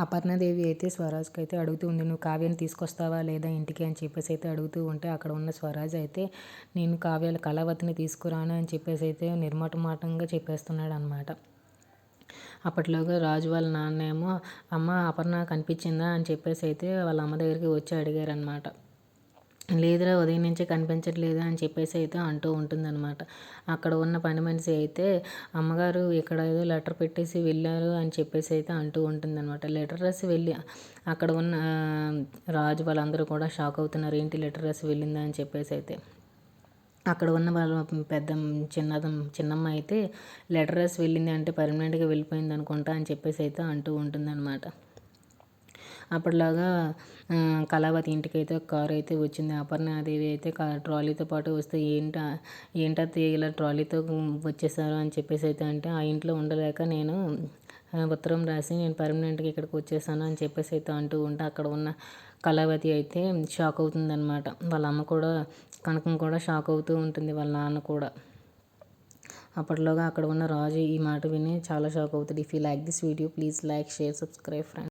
అపర్ణాదేవి అయితే స్వరాజ్కి అయితే అడుగుతూ ఉంది నువ్వు కావ్యని తీసుకొస్తావా లేదా ఇంటికి? అని చెప్పేసి అయితే అడుగుతూ ఉంటే అక్కడ ఉన్న స్వరాజ్ అయితే నేను కావ్యాల కళావతిని తీసుకురాను అని చెప్పేసి అయితే నిర్మటమాటంగా చెప్పేస్తున్నాడు అనమాట అప్పట్లోగా రాజు వాళ్ళ నాన్నేమో అమ్మ అపర్ణ కనిపించిందా? అని చెప్పేసి అయితే వాళ్ళ అమ్మ దగ్గరికి వచ్చి అడిగారనమాట లేదురా ఉదయం నుంచే కనిపించట్లేదు అని చెప్పేసి అయితే అంటూ ఉంటుందన్నమాట. అక్కడ ఉన్న పని మనిషి అయితే అమ్మగారు ఇక్కడ ఏదో లెటర్ పెట్టేసి వెళ్ళారు అని చెప్పేసి అయితే అంటూ ఉంటుందన్నమాట. లెటర్ రాసి వెళ్ళి అక్కడ ఉన్న రాజు వాళ్ళందరూ కూడా షాక్ అవుతున్నారు. ఏంటి లెటర్ రాసి వెళ్ళిందా అని చెప్పేసి అయితే. అక్కడ ఉన్న వాళ్ళ పెద్ద చిన్నదం చిన్నమ్మ అయితే లెటర్ రాసి వెళ్ళింది అంటే పర్మనెంట్గా వెళ్ళిపోయింది అనుకుంటా అని చెప్పేసి అయితే అంటూ ఉంటుందన్నమాట. అప్పటిలాగా కళావతి ఇంటికి అయితే కారు అయితే వచ్చింది. అపర్ణాదేవి అయితే ట్రాలీతో పాటు వస్తే ఏంట ఏంటా ఇలా ట్రాలీతో వచ్చేసారు అని చెప్పేసి అయితే అంటే ఆ ఇంట్లో ఉండలేక నేను ఉత్తరం రాసి నేను పర్మనెంట్గా ఇక్కడికి వచ్చేసాను అని చెప్పేసి అయితే అంటూ ఉంటే అక్కడ ఉన్న కళావతి అయితే షాక్ అవుతుందన్నమాట. వాళ్ళ అమ్మ కూడా కనకం కూడా షాక్ అవుతూ ఉంటుంది వాళ్ళ నాన్న కూడా. అప్పట్లోగా అక్కడ ఉన్న రాజు ఈ మాట విని చాలా షాక్ అవుతుంది if you like this video please like share subscribe friend